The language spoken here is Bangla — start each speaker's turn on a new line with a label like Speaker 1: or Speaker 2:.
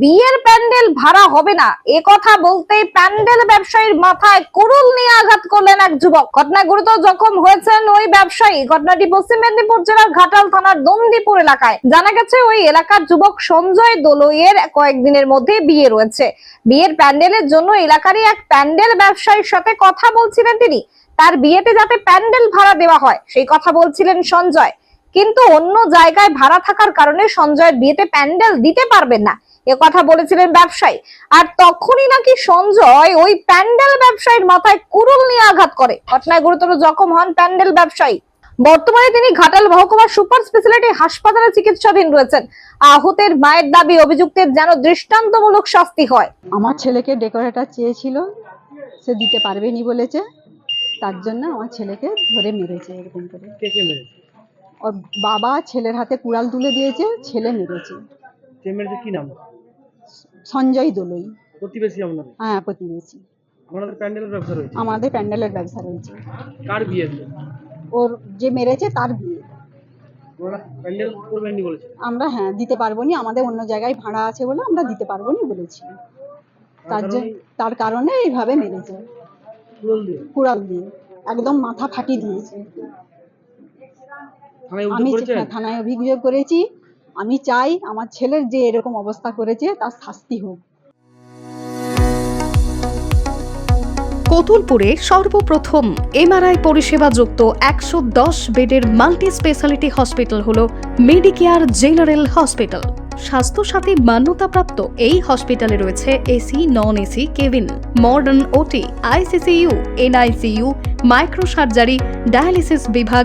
Speaker 1: বিয়ের প্যান্ডেল ভাড়া হবে না। এ কথা বলতেই প্যান্ডেল ব্যবসায়ীর মাথায় কুরুল নিয়ে আঘাত করলেন এক যুবক। ঘটনায় গুরুতর জখম হয়েছেন ওই ব্যবসায়ী। ঘটনাটি পশ্চিম মেদিনীপুর জেলার ঘাটাল থানার দন্দিপুর এলাকায়। জানা গেছে ওই এলাকার যুবক সঞ্জয় দোলইয়ের কয়েকদিনের মধ্যে বিয়ে রয়েছে। বিয়ের প্যান্ডেলের জন্য এলাকারই এক প্যান্ডেল ব্যবসায়ীর সাথে কথা বলছিলেন তিনি। তার বিয়েতে যাতে প্যান্ডেল ভাড়া দেওয়া হয়, সেই কথা বলছিলেন সঞ্জয়। কিন্তু অন্য জায়গায় ভাড়া থাকার কারণে সঞ্জয়ের বিয়েতে প্যান্ডেল দিতে পারবেন না। এ কথা বলেছিলেন ব্যবসায়ী। আর তখনই নাকি সঞ্জয় ওই প্যান্ডেল ব্যবসায়ীর মাথায় কুরুল নিয়ে আঘাত করে। ঘটনায় গুরুতর জখম হন প্যান্ডেল ব্যবসায়ী। বর্তমানে তিনি ঘাটাল মহকুমা সুপার স্পেশালিটি হাসপাতালে চিকিৎসাধীন রয়েছেন। আহতের মায়ের দাবি অভিযুক্তের যেন দৃষ্টান্তমূলক শাস্তি হয়।
Speaker 2: আমার ছেলেকে ডেকোরেটর চেয়েছিল সে দিতে পারবেনি বলেছে। তার জন্য আমার ছেলেকে ধরে মেরেছে এরকম করে।
Speaker 3: কে কে
Speaker 2: ওর বাবা ছেলের হাতে কুড়াল তুলে দিয়েছে ছেলে মেরেছে।
Speaker 3: কে মেরেছে? কি নাম?
Speaker 2: সঞ্জয় দোলই।
Speaker 3: প্রতিবেশী আপনাদের?
Speaker 2: হ্যাঁ প্রতিবেশী।
Speaker 3: আপনাদের প্যান্ডেলের ব্যবসা রয়েছে?
Speaker 2: আমাদের প্যান্ডেলের ব্যবসা রয়েছে।
Speaker 3: কার বিয়ে
Speaker 2: ওর যে মেরেছে তার বিয়ে।
Speaker 3: ওনারা প্যান্ডেল করবেননি বলেছে?
Speaker 2: আমরা হ্যাঁ দিতে পারব নি আমাদের অন্য জায়গায় ভাড়া আছে বলে আমরা দিতে পারব নি বলেছি। তার জন্য তার কারণে এইভাবে মেরেছে।
Speaker 3: কুড়াল দিয়ে?
Speaker 2: একদম মাথা ফাটিয়ে দিয়েছে। আমি থানায় অভিযোগ করেছি। আমি চাই আমার ছেলের যে এরকম অবস্থা করেছে, তার শাস্তি হোক।
Speaker 4: কতুলপুরে সর্বপ্রথম এমআরআই পরিষেবা যুক্ত একশো দশ বেডের মাল্টি স্পেশালিটি হসপিটাল হল মেডিকেয়ার জেনারেল হসপিটাল। স্বাস্থ্যসাথী মান্যতাপ্রাপ্ত এই হসপিটালে রয়েছে AC non AC cabin, modern OT, ICCU, NICU micro surgery dialysis বিভাগ